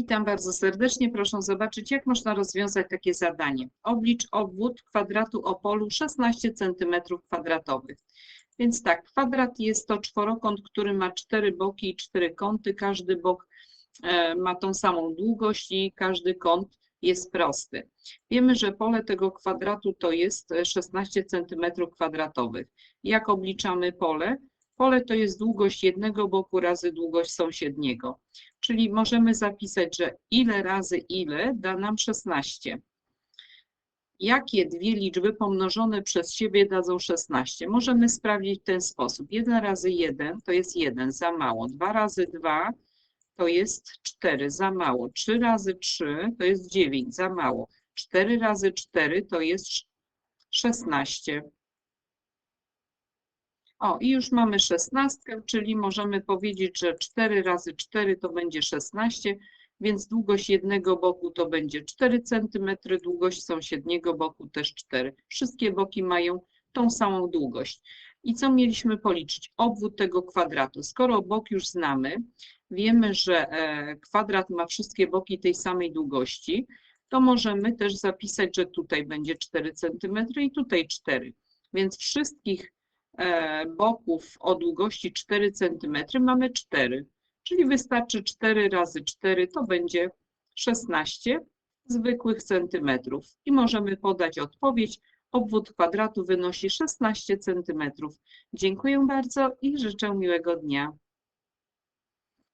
Witam bardzo serdecznie. Proszę zobaczyć, jak można rozwiązać takie zadanie. Oblicz obwód kwadratu o polu 16 cm kwadratowych. Więc tak, kwadrat jest to czworokąt, który ma cztery boki i cztery kąty. Każdy bok e, ma tą samą długość i każdy kąt jest prosty. Wiemy, że pole tego kwadratu to jest e, 16 cm kwadratowych. Jak obliczamy pole? Pole to jest długość jednego boku razy długość sąsiedniego. Czyli możemy zapisać, że ile razy ile da nam 16. Jakie dwie liczby pomnożone przez siebie dadzą 16? Możemy sprawdzić w ten sposób. 1 razy 1 to jest 1, za mało. 2 razy 2 to jest 4, za mało. 3 razy 3 to jest 9, za mało. 4 razy 4 to jest 16. O, i już mamy szesnastkę, czyli możemy powiedzieć, że 4 razy 4 to będzie 16, więc długość jednego boku to będzie 4 cm, długość sąsiedniego boku też 4. Wszystkie boki mają tą samą długość. I co mieliśmy policzyć? Obwód tego kwadratu. Skoro bok już znamy, wiemy, że e, kwadrat ma wszystkie boki tej samej długości, to możemy też zapisać, że tutaj będzie 4 cm i tutaj 4. Więc wszystkich boków o długości 4 cm mamy 4, czyli wystarczy 4 razy 4 to będzie 16 zwykłych centymetrów i możemy podać odpowiedź. Obwód kwadratu wynosi 16 centymetrów. Dziękuję bardzo i życzę miłego dnia.